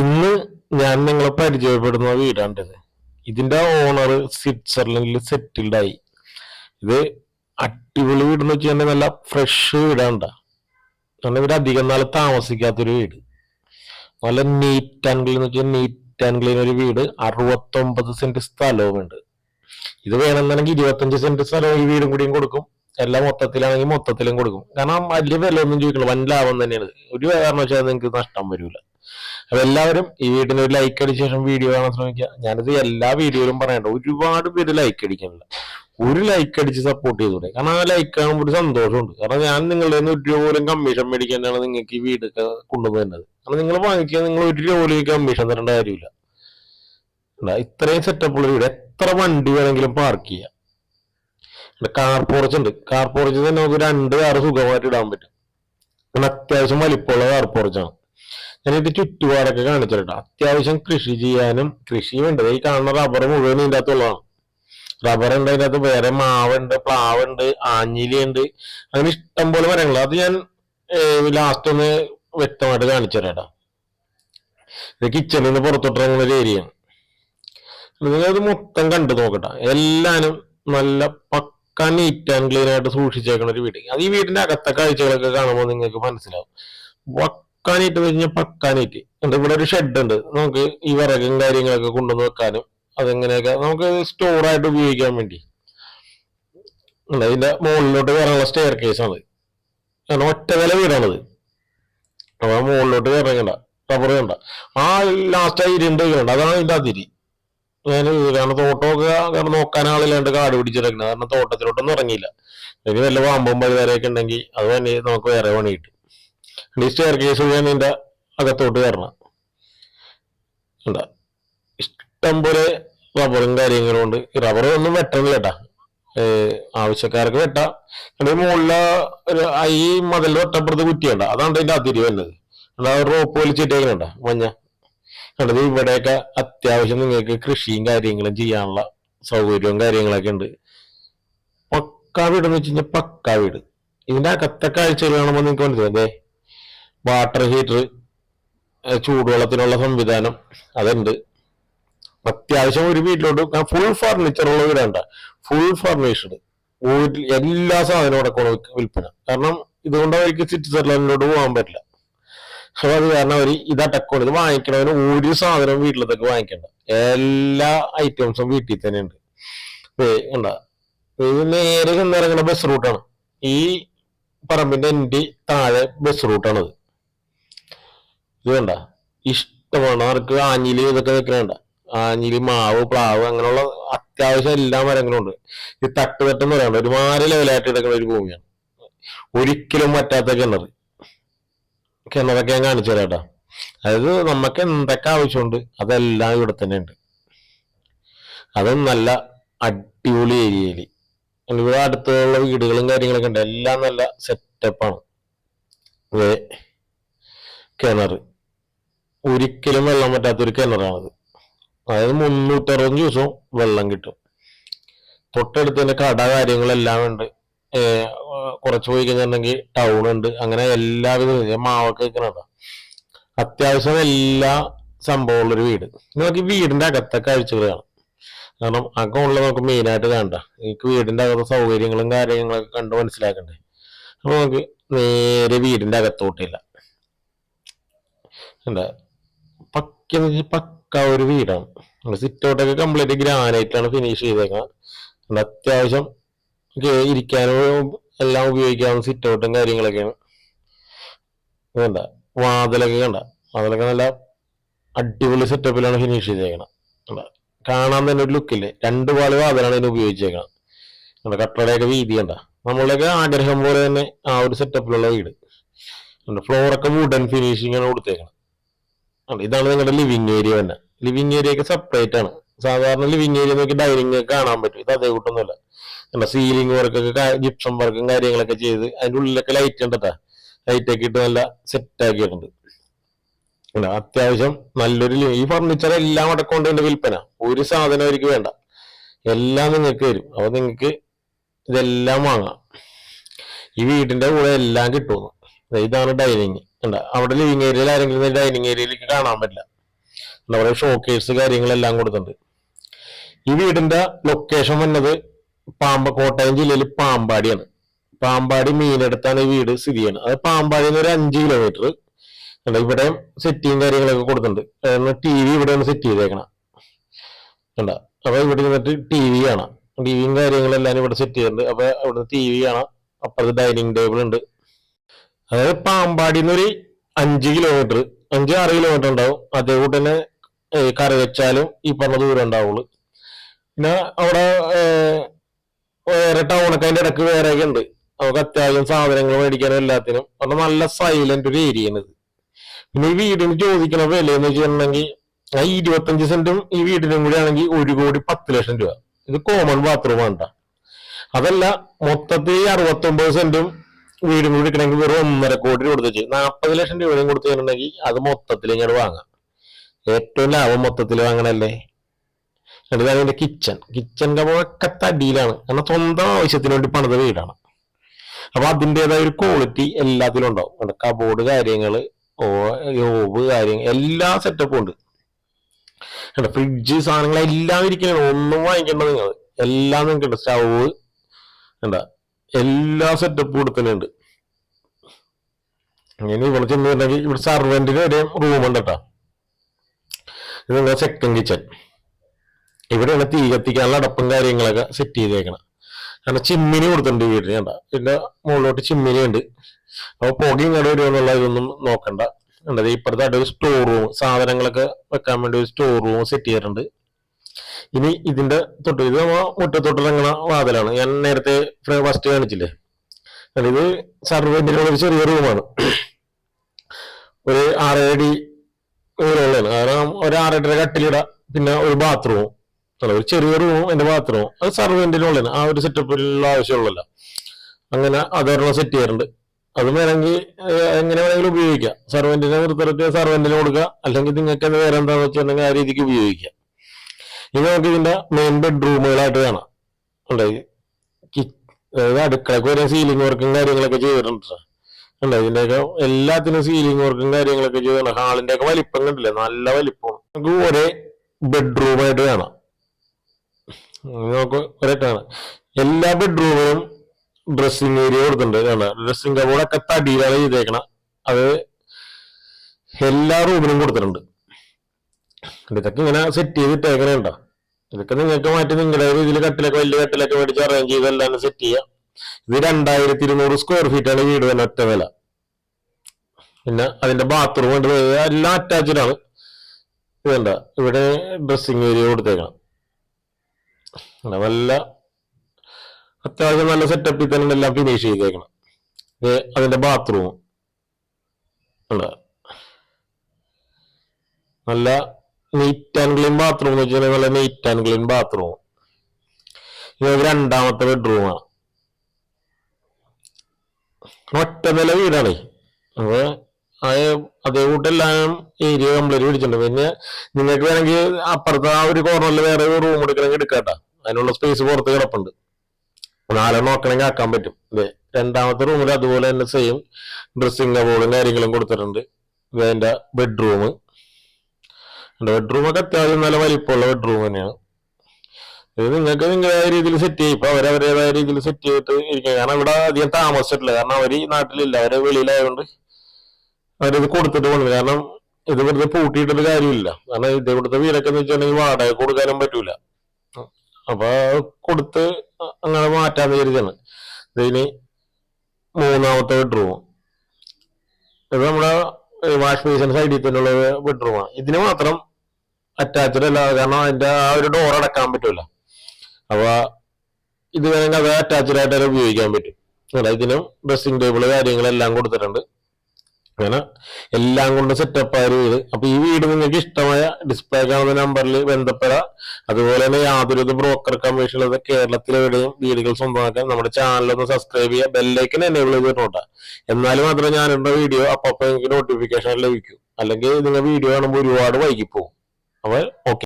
ഇന്ന് ഞാൻ നിങ്ങളെ പരിചയപ്പെടുന്ന വീടാണിത് ഇതിന്റെ ഓണർ സ്വിറ്റ്സർലൻഡിൽ സെറ്റിൽഡ് ആയി. ഇത് അടിപൊളി വീട് എന്ന് വെച്ചാൽ നല്ല ഫ്രഷ് വീടാണ്ട കാരണം ഇവർ അധികം നാൾ താമസിക്കാത്തൊരു വീട്. നല്ല നീറ്റ് ആൻഡ് ക്ലീൻ എന്ന് വെച്ചാൽ നീറ്റ് ആൻഡ് ക്ലീൻ ഒരു വീട്. അറുപത്തൊമ്പത് സെന്റ് സ്ഥലവും ഉണ്ട്. ഇത് വേണമെന്നുണ്ടെങ്കിൽ ഇരുപത്തഞ്ച് സെന്റ് സ്ഥലവും ഈ വീടും കൂടിയും കൊടുക്കും. എല്ലാം മൊത്തത്തിലാണെങ്കിൽ മൊത്തത്തിലും കൊടുക്കും. കാരണം വലിയ വില ഒന്നും ചോദിക്കണം വൻ ലാഭം തന്നെയാണ്. ഒരു കാരണം വെച്ചാൽ നിങ്ങൾക്ക് നഷ്ടം വരില്ല അപ്പൊ എല്ലാവരും ഈ വീടിന് ഒരു ലൈക്ക് അടിച്ച ശേഷം വീഡിയോ കാണാൻ ശ്രമിക്കുക. ഞാനിത് എല്ലാ വീഡിയോയിലും പറയണ്ട ഒരുപാട് പേര് ലൈക്ക് അടിക്കുന്നില്ല ഒരു ലൈക്ക് അടിച്ച് സപ്പോർട്ട് ചെയ്തൂടെ. കാരണം ആ ലൈക്ക് കാണുമ്പോൾ ഒരു സന്തോഷമുണ്ട്. കാരണം ഞാൻ നിങ്ങളുടെ നിന്ന് ഒരു രൂപ പോലും കമ്മീഷൻ മേടിക്കാനാണ് നിങ്ങൾക്ക് ഈ വീട് കൊണ്ടുവന്നത് കാരണം നിങ്ങൾ വാങ്ങിക്കുക നിങ്ങൾ ഒരു രൂപ പോലും കമ്മീഷൻ തരേണ്ട കാര്യമില്ല. ഇത്രയും സെറ്റപ്പുള്ള വീട് എത്ര വണ്ടി വേണമെങ്കിലും പാർക്ക് ചെയ്യാം. കാർ പോർച്ച് ഉണ്ട്. കാർ പോർച്ച് തന്നെ നമുക്ക് രണ്ട് കാർ സുഖമായിട്ട് ഇടാൻ പറ്റും. അത്യാവശ്യം വലിപ്പമുള്ള കാർ പോർച്ചാണ് ഞാനിത് ചുറ്റുപാടൊക്കെ കാണിച്ചിട്ടോ അത്യാവശ്യം കൃഷി ചെയ്യാനും കൃഷി വേണ്ടത് ഈ കാണുന്ന റബ്ബർ മുഴുവൻ ഇതിന്റെ അകത്തുള്ളതാണ് റബ്ബർ ഉണ്ട് അതിന്റെ അകത്ത്. വേറെ മാവുണ്ട് പ്ലാവുണ്ട് ആഞ്ഞിലിയുണ്ട്. അങ്ങനെ ഇഷ്ടം പോലെ മരങ്ങൾ. അത് ഞാൻ ലാസ്റ്റ് ഒന്ന് വ്യക്തമായിട്ട് കാണിച്ചു ഇത് കിച്ചണിൽ നിന്ന് പുറത്തോട്ടിറങ്ങുന്ന ഒരു ഏരിയയാണ് നിങ്ങളത് മൊത്തം കണ്ടു നോക്കട്ടെ. എല്ലാനും നല്ല പക്ക നീറ്റ് ആൻഡ് ക്ലീൻ ആയിട്ട് സൂക്ഷിച്ചേക്കണ ഒരു വീട്. അത് ഈ വീടിന്റെ അകത്തെ കാഴ്ചകളൊക്കെ കാണുമ്പോൾ നിങ്ങൾക്ക് മനസ്സിലാവും. പക്കാ നീറ്റ് എന്ന് കഴിഞ്ഞാൽ പക്കാനായിട്ട്. എന്താ ഇവിടെ ഒരു ഷെഡ് ഉണ്ട്. നമുക്ക് ഈ വിറകും കാര്യങ്ങളൊക്കെ കൊണ്ടുവന്ന് വെക്കാനും അതെങ്ങനെയൊക്കെ നമുക്ക് സ്റ്റോറായിട്ട് ഉപയോഗിക്കാൻ വേണ്ടി. അതിന്റെ മുകളിലോട്ട് കയറാനുള്ള സ്റ്റെയർ കേസ് ആണ്. കാരണം ഒറ്റ നില വീടാണത്. അപ്പൊ മുകളിലോട്ട് കയറങ്ങണ്ട റബ്ബർ കണ്ട. ആ ലാസ്റ്റ് ആ ഇരുണ്ട് അതാണ് ഇതിന്റെ അതിരി. ഞാൻ കാരണം തോട്ടമൊക്കെ കാരണം നോക്കാൻ ആളില്ലാണ്ട് കാട് പിടിച്ചിറങ്ങുന്നത് കാരണം തോട്ടത്തിലോട്ടൊന്നും ഇറങ്ങിയില്ല. അല്ലെങ്കിൽ വല്ല പാമ്പും പഴുതാരൊക്കെ ഉണ്ടെങ്കിൽ അത് തന്നെ നമുക്ക് വേറെ പണി കിട്ടും. ഈ കേസ് ഞാൻ ഇതിന്റെ അകത്തോട്ട് കയറണം ഇഷ്ടം പോലെ റബ്ബറും കാര്യങ്ങളും ഉണ്ട്. റബ്ബർ ഒന്നും വെട്ടണില്ല കേട്ടാ ആവശ്യക്കാർക്ക് വെട്ടാം. എന്നിട്ട് മുകളിലെ ഈ മതിൽ വെട്ടപ്പുറത്ത് കുറ്റിയുണ്ട. അതാണ് അതിന്റെ അതിരി വരുന്നത്. റോപ്പ് വലിച്ചിട്ടേക്കുന്നുണ്ട മഞ്ഞ. കണ്ടത് ഇവിടെയൊക്കെ അത്യാവശ്യം നിങ്ങൾക്ക് കൃഷിയും കാര്യങ്ങളും ചെയ്യാനുള്ള സൗകര്യവും കാര്യങ്ങളൊക്കെ ഉണ്ട്. പക്കാ വീട് എന്ന് വെച്ച് കഴിഞ്ഞാൽ പക്കാ വീട് ഇതിന്റെ അകത്തെ കാഴ്ചകൾ കാണുമ്പോൾ നിങ്ങൾക്ക് മനസ്സിലായി വാട്ടർ ഹീറ്റർ ചൂടുവെള്ളത്തിനുള്ള സംവിധാനം അതുണ്ട്. അത്യാവശ്യം ഒരു വീട്ടിലോട്ട് ഫുൾ ഫർണിച്ചർ ഉള്ള വീടാണ്ട ഫുൾ ഫർണിഷ്ഡ് വീട്ടിൽ എല്ലാ സാധനവും അടക്കം വിൽപ്പന. കാരണം ഇതുകൊണ്ട് അവർക്ക് സിറ്റി സെറ്റിലോട്ട് പോകാൻ പറ്റില്ല. അപ്പൊ അത് കാരണം അവർ ഇത് അടക്കം ഇത് വാങ്ങിക്കണവന് ഒരു സാധനം വീട്ടിലത്തേക്ക് വാങ്ങിക്കണ്ട. എല്ലാ ഐറ്റംസും വീട്ടിൽ തന്നെ ഉണ്ട്. കണ്ട. ഇത് നേരെ ചെന്നിറങ്ങുന്ന ബസ് റൂട്ടാണ് ഈ പറമ്പിന്റെ എന്റെ താഴെ ബസ് റൂട്ടാണത് ഇത് വേണ്ട. ഇഷ്ടമാണ് അവർക്ക് ആഞ്ഞിലി ഇതൊക്കെ വെക്കണേണ്ട ആഞ്ഞിലി മാവ് പ്ലാവ് അങ്ങനെയുള്ള അത്യാവശ്യം എല്ലാ മരങ്ങളും ഉണ്ട്. ഈ തട്ട് തട്ടെന്ന് പറയണ്ട ഒരുമാതിരി ലെവലായിട്ട് എടുക്കുന്ന ഒരു ഭൂമിയാണ്. ഒരിക്കലും പറ്റാത്ത കിണർ. കിണറൊക്കെ ഞാൻ കാണിച്ചു തരാം അതായത് നമുക്ക് എന്തൊക്കെ ആവശ്യമുണ്ട് അതെല്ലാം ഇവിടെ തന്നെ ഉണ്ട്. അതും നല്ല അടിപൊളി ഏരിയയിൽ ഇവിടെ അടുത്തുള്ള വീടുകളും കാര്യങ്ങളൊക്കെ ഉണ്ട്. എല്ലാം നല്ല സെറ്റപ്പാണ് കിണർ. ഒരിക്കലും വെള്ളം പറ്റാത്തൊരു കിണറാണത്. അതായത് മുന്നൂറ്ററുപത് ദിവസവും വെള്ളം കിട്ടും. തൊട്ടടുത്ത് തന്നെ കട കാര്യങ്ങളെല്ലാം ഉണ്ട്. കുറച്ച് പോയി കഴിഞ്ഞിട്ടുണ്ടെങ്കിൽ ടൗൺ ഉണ്ട്. അങ്ങനെ എല്ലാവിധ മാവൊക്കെ കിണറ അത്യാവശ്യം എല്ലാ സംഭവമുള്ള ഒരു വീട് ഈ വീടിന്റെ അകത്തെ കാഴ്ചകൾ കാണാം കാരണം അകമുള്ള നമുക്ക് മെയിനായിട്ട് കാണണ്ട. എനിക്ക് വീടിന്റെ അകത്തെ സൗകര്യങ്ങളും കാര്യങ്ങളൊക്കെ കണ്ട് മനസ്സിലാക്കണ്ടേ. അപ്പൊ നമുക്ക് നേരെ വീടിന്റെ അകത്തോട്ടില്ല എന്താ? പക്ക എന്ന് വെച്ചാൽ പക്ക ഒരു വീടാണ്. സിറ്റ് ഔട്ടൊക്കെ കംപ്ലീറ്റ് ഗ്രാനൈറ്റിലാണ് ഫിനിഷ് ചെയ്തേക്കുന്നത് അത് അത്യാവശ്യം ഇരിക്കാനും എല്ലാം ഉപയോഗിക്കാവുന്ന സിറ്റ് ഔട്ടും കാര്യങ്ങളൊക്കെയാണ്. കണ്ട? വാതിലൊക്കെ കണ്ട? വാതിലൊക്കെ നല്ല അടിപൊളി സെറ്റപ്പിലാണ് ഫിനിഷ് ചെയ്തേക്കണം കാണാൻ തന്നെ ഒരു ലുക്കില്ലേ രണ്ട് പാൽ വാതിലാണ് ഇതിന് ഉപയോഗിച്ചേക്കണം കണ്ട? കട്ടടയൊക്കെ വീതി കണ്ട? നമ്മളുടെയൊക്കെ ആഗ്രഹം പോലെ തന്നെ ആ ഒരു സെറ്റപ്പിലുള്ള വീട്. ഫ്ലോറൊക്കെ വുഡൻ ഫിനിഷിംഗ് ആണ് കൊടുത്തേക്കണം. ഇതാണ് നിങ്ങളുടെ ലിവിങ് ഏരിയ തന്നെ. ലിവിങ് ഏരിയ ഒക്കെ സെപ്പറേറ്റ് ആണ്. സാധാരണ ലിവിങ് ഏരിയ നോക്കി ഡൈനിങ് കാണാൻ പറ്റും. ഇത് അതേ കൂട്ടൊന്നുമല്ല. നമ്മുടെ സീലിംഗ് വർക്കൊക്കെ ജിപ്സം വർക്കും കാര്യങ്ങളൊക്കെ ചെയ്ത് അതിന്റെ ഉള്ളിലൊക്കെ ലൈറ്റ് ഉണ്ടട്ടാ ലൈറ്റ് ഒക്കെ ഇട്ട് നല്ല സെറ്റ് ആക്കിയിട്ടുണ്ട്. അത്യാവശ്യം നല്ലൊരു ഈ ഫർണിച്ചർ എല്ലാം അടക്കൊണ്ട് ഉണ്ട് വിൽപ്പന. ഒരു സാധനം അവർക്ക് വേണ്ട. എല്ലാം നിങ്ങൾക്ക് വരും അപ്പൊ നിങ്ങൾക്ക് ഇതെല്ലാം വാങ്ങാം. ഈ വീടിന്റെ കൂടെ എല്ലാം കിട്ടുമെന്ന്. ദേ ഇതാണ് ഡൈനിങ് ഉണ്ട് അവിടെ ലിവിങ് ഏരിയയിൽ ആരെങ്കിലും ഡൈനിങ് ഏരിയയിലേക്ക് കാണാൻ പറ്റില്ല. എന്താ പറയുക ഷോക്കേഴ്സ് കാര്യങ്ങളെല്ലാം കൊടുത്തിട്ടുണ്ട്. ഈ വീടിന്റെ ലൊക്കേഷൻ വന്നത് പാമ്പ കോട്ടയം ജില്ലയിൽ പാമ്പാടിയാണ്. പാമ്പാടി മീനെടുത്താണ് ഈ വീട് സ്ഥിതി ചെയ്യുന്നത്. അത് പാമ്പാടിയിൽ നിന്ന് ഒരു അഞ്ച് കിലോമീറ്റർ ഇവിടെ സെറ്റിയും കാര്യങ്ങളൊക്കെ കൊടുത്തിട്ടുണ്ട്. ടി വി ഇവിടെയാണ് സെറ്റ് ചെയ്തേക്കണം. ഉണ്ട് അപ്പൊ ഇവിടെ നിന്നിട്ട് ടി വി കാണാം. ടി വിയും കാര്യങ്ങളെല്ലാം ഇവിടെ സെറ്റ് ചെയ്തിട്ടുണ്ട് അപ്പൊ ഇവിടെ ടി വി കാണാം. അപ്പുറത്ത് ഡൈനിങ് ടേബിൾ ഉണ്ട്. അതായത് പാമ്പാടി ഒരു അഞ്ച് കിലോമീറ്റർ അഞ്ച് ആറ് കിലോമീറ്റർ ഉണ്ടാവും. അതേപോലെ തന്നെ കറി വെച്ചാലും ഈ പറഞ്ഞ ദൂരം ഉണ്ടാവുള്ളൂ. പിന്നെ അവിടെ വേറെ ടൗണൊക്കെ അതിന്റെ ഇടയ്ക്ക് വേറെയൊക്കെ ഉണ്ട്. നമുക്ക് അത്യാവശ്യം സാധനങ്ങൾ മേടിക്കാനും എല്ലാത്തിനും. അവിടെ നല്ല സൈലന്റ് ഒരു ഏരിയ ആണ് പിന്നെ ഈ വീടിന് ചോദിക്കണ വില എന്ന് വെച്ചിട്ടുണ്ടെങ്കിൽ ആ ഇരുപത്തഞ്ച് സെന്റും ഈ വീടിനും കൂടി ആണെങ്കിൽ ഒരു കോടി പത്ത് ലക്ഷം രൂപ. ഇത് കോമൺ ബാത്റൂം വേണ്ട അതല്ല മൊത്തത്തിൽ അറുപത്തി ഒമ്പത് സെന്റും വീടും കൂടി എടുക്കണമെങ്കിൽ വെറും ഒന്നര കോടി രൂപ കൊടുത്ത് നാൽപ്പത് ലക്ഷം രൂപയും കൊടുത്തു കഴിഞ്ഞിട്ടുണ്ടെങ്കിൽ അത് മൊത്തത്തിൽ ഇങ്ങോട്ട് വാങ്ങാം. ഏറ്റവും ലാഭം മൊത്തത്തിൽ വാങ്ങണല്ലേ? എന്നിട്ട് അതിന്റെ കിച്ചൺ കിച്ചന്റെ ഒക്കെ തടിയിലാണ്. കാരണം സ്വന്തം ആവശ്യത്തിന് വേണ്ടി പണിത വീടാണ്. അപ്പൊ അതിന്റെതായ ഒരു ക്വാളിറ്റി എല്ലാത്തിലും ഉണ്ടാവും. കബോർഡ് കാര്യങ്ങൾ ഓവ് കാര്യങ്ങൾ എല്ലാ സെറ്റപ്പും ഉണ്ട്. ഫ്രിഡ്ജ് സാധനങ്ങളെല്ലാം ഇരിക്കണം. ഒന്നും വാങ്ങിക്കേണ്ട നിങ്ങൾ എല്ലാം നിങ്ങൾക്കുണ്ട് സ്റ്റൗ കണ്ട? എല്ലാ സെറ്റപ്പും ഇവിടെ തന്നെ ഉണ്ട് ഇനി ഇവിടെ ചെന്നിട്ടുണ്ടെങ്കിൽ ഇവിടെ സർവെന്റിന് ഒരു റൂം ഉണ്ട് കേട്ടോ. ഇത് നിങ്ങളുടെ സെക്കൻഡ് കിച്ചൺ ഇവിടെയാണ് തീ കത്തിക്കാനുള്ള അടപ്പും കാര്യങ്ങളൊക്കെ സെറ്റ് ചെയ്തേക്കണം. കാരണം ചിമ്മിനി കൊടുത്തിട്ടുണ്ട് വീട്ടിൽ കണ്ട? പിന്നെ മുകളിലോട്ട് ചിമ്മിനി ഉണ്ട്. അപ്പൊ പുക ഇങ്ങോട്ട് വരുമെന്നുള്ള ഇതൊന്നും നോക്കണ്ട. ഉണ്ടത് ഇപ്പുറത്തായിട്ട് ഒരു സ്റ്റോർ റൂം സാധനങ്ങളൊക്കെ വെക്കാൻ വേണ്ടി ഒരു സ്റ്റോർ റൂം സെറ്റ് ചെയ്തിട്ടുണ്ട്. ഇനി ഇതിന്റെ തൊട്ട് ഇത് നമ്മ മുറ്റത്തൊട്ടിറങ്ങണ വാതിലാണ്. ഞാൻ നേരത്തെ ഫസ്റ്റ് കാണിച്ചില്ലേ? ഇത് സർവന്റിനുള്ള ഒരു ചെറിയ റൂമാണ് ഒരു ആറേടി ഉള്ളതാണ് കാരണം ഒരു ആറര കട്ടിലിട പിന്നെ ഒരു ബാത്റൂം അല്ല ഒരു ചെറിയ റൂം എന്റെ ബാത്റൂം അത് സർവന്റിനുള്ളതാണ് ആ ഒരു സെറ്റപ്പിലുള്ള ആവശ്യമുള്ളല്ല അങ്ങനെ അതൊരെണ്ണം സെറ്റ് ചെയ്യാറുണ്ട്. അത് വേണമെങ്കിൽ എങ്ങനെ വേണമെങ്കിലും ഉപയോഗിക്കാം. സർവെന്റിനെ നിർത്തിട്ട് സർവെന്റിന് കൊടുക്കുക. അല്ലെങ്കിൽ നിങ്ങൾക്ക് വേറെ എന്താണെന്ന് വെച്ചിട്ടുണ്ടെങ്കിൽ ആ രീതിക്ക് ഉപയോഗിക്കാം. ഇനി നമുക്ക് ഇതിന്റെ മെയിൻ ബെഡ്റൂമുകളായിട്ട് കാണാം. അതായത് അടുക്കളക്ക് വരെ സീലിംഗ് വർക്കും കാര്യങ്ങളൊക്കെ ചെയ്തിട്ടുണ്ട് ട്ടോ. ഉണ്ട് ഇതിന്റെയൊക്കെ എല്ലാത്തിനും സീലിംഗ് വർക്കും കാര്യങ്ങളൊക്കെ ചെയ്തിട്ടുണ്ട്. ഹാളിന്റെ ഒക്കെ വലിപ്പം കണ്ടില്ലേ? നല്ല വലിപ്പമാണ്. നമുക്ക് ഒരേ ബെഡ്റൂമായിട്ട് കാണാം. നമുക്ക് ഒരേ കാണാം. എല്ലാ ബെഡ്റൂമിലും ഡ്രസ്സിംഗ് ഏരിയ കൊടുത്തിട്ടുണ്ട്. കാണാം ഡ്രസ്സിംഗ് കബോർഡൊക്കെ തടിയിലാണ് ചെയ്തേക്കണം. അത് എല്ലാ റൂമിലും കൊടുത്തിട്ടുണ്ട്. ഇതൊക്കെ ഇങ്ങനെ സെറ്റ് ചെയ്തിട്ടേക്കണേ ഉണ്ടോ? ഇതൊക്കെ നിങ്ങൾക്ക് മാറ്റി നിങ്ങളുടെ രീതിയിൽ കട്ടിലൊക്കെ വലിയ കട്ടിലൊക്കെ മേടിച്ച് അറേഞ്ച് ചെയ്ത് എല്ലാം സെറ്റ് ചെയ്യാം. ഇത് രണ്ടായിരത്തി ഇരുന്നൂറ് സ്ക്വയർ ഫീറ്റ് ആണ് വീട് തന്നെ ഒറ്റ വില. പിന്നെ അതിന്റെ ബാത്റൂം ഉണ്ട്. എല്ലാം അറ്റാച്ച്ഡ് ആണ്. ഇതുണ്ട ഇവിടെ ഡ്രസ്സിങ് ഏരിയ കൊടുത്തേക്കണം. നല്ല അത്യാവശ്യം നല്ല സെറ്റപ്പിൽ തന്നെ എല്ലാം ഫിനിഷ് ചെയ്തേക്കണം. അതിന്റെ ബാത്റൂം നല്ല നീറ്റ് ആൻഡ് ക്ലീൻ ബാത്റൂം എന്ന് വെച്ചാൽ നല്ല നീറ്റ് ആൻഡ് ക്ലീൻ ബാത്റൂം ഇത് രണ്ടാമത്തെ ബെഡ്റൂമാണ് ഒറ്റ നില വീടാണേ. അപ്പൊ അതേ കൂട്ടെല്ലാം ഏരിയ കംപ്ലീറ്റ് പിടിച്ചിട്ടുണ്ട്. പിന്നെ നിങ്ങൾക്ക് വേണമെങ്കിൽ അപ്പുറത്തെ ആ ഒരു കോർണറിൽ വേറെ ഒരു റൂം എടുക്കണമെങ്കിൽ എടുക്കാട്ടാ അതിനുള്ള സ്പേസ് പുറത്ത് കിടപ്പുണ്ട്. നാലെ നോക്കണമെങ്കിൽ ആക്കാൻ പറ്റും. അതെ രണ്ടാമത്തെ റൂമിൽ അതുപോലെ തന്നെ സെയിം ഡ്രസ്സിംഗ് ബോളും കാര്യങ്ങളും കൊടുത്തിട്ടുണ്ട്. ഇത് ബെഡ്റൂം ബെഡ്റൂം ഒക്കെ അത്യാവശ്യം നല്ല വലിപ്പമുള്ള ബെഡ്റൂം തന്നെയാണ്. ഇത് നിങ്ങൾക്ക് നിങ്ങളുടേതായ രീതിയിൽ സെറ്റ് ചെയ്യും. ഇപ്പൊ അവരവരുടേതായ രീതിയിൽ സെറ്റ് ചെയ്തിട്ട് ഇരിക്കുക. കാരണം ഇവിടെ അധികം താമസിച്ചിട്ടില്ല. കാരണം അവർ ഈ നാട്ടിലില്ല. അവർ വെളിയിലായതുകൊണ്ട് അവരിത് കൊടുത്തിട്ട് പോകുന്നത് കാരണം ഇത് വെറുതെ പൂട്ടിയിട്ടൊരു കാര്യമില്ല. കാരണം ഇത് ഇവിടുത്തെ വീടൊക്കെ എന്ന് വെച്ചിട്ടുണ്ടെങ്കിൽ വാടക കൊടുക്കാനും പറ്റൂല. അപ്പൊ കൊടുത്ത് അങ്ങനെ മാറ്റാന്ന് വിചാരിച്ചാണ്. ഇതിന് മൂന്നാമത്തെ ബെഡ്റൂം ഇത് നമ്മുടെ വാഷ് ബേസിന് സൈഡിൽ തന്നെയുള്ള ബെഡ്റൂമാണ് ഇതിന് മാത്രം അറ്റാച്ച്ഡ് അല്ല കാരണം അതിന്റെ ആ ഒരു ഡോർ അടക്കാൻ പറ്റൂല. അപ്പൊ ഇത് വേണമെങ്കിൽ അത് അറ്റാച്ച്ഡ് ആയിട്ട് ഉപയോഗിക്കാൻ പറ്റും. അല്ല ഇതിനും ഡ്രസ്സിംഗ് ടേബിൾ കാര്യങ്ങളെല്ലാം കൊടുത്തിട്ടുണ്ട്. അങ്ങനെ എല്ലാം കൊണ്ട് സെറ്റപ്പ് ആയ വീട് അപ്പൊ ഈ വീട് നിങ്ങൾക്ക് ഇഷ്ടമായ ഡിസ്പ്ലേ കാണുന്ന നമ്പറിൽ ബന്ധപ്പെടാം. അതുപോലെ തന്നെ യാതൊരു ബ്രോക്കർ കമ്മീഷനിലത് കേരളത്തിലെവിടെയും വീടുകൾ സ്വന്തമാക്കാൻ നമ്മുടെ ചാനൽ ഒന്ന് സബ്സ്ക്രൈബ് ചെയ്യുക. ബെല്ലൈക്കൻ എനേബിൾ ചെയ്തിട്ടുണ്ട് എന്നാൽ മാത്രമേ ഞാനിടുന്ന വീഡിയോ അപ്പൊ നിങ്ങൾക്ക് നോട്ടിഫിക്കേഷൻ ലഭിക്കൂ. അല്ലെങ്കിൽ നിങ്ങൾ വീഡിയോ കാണുമ്പോൾ ഒരുപാട് വൈകിപ്പോകും അപ്പോൾ ഓക്കെ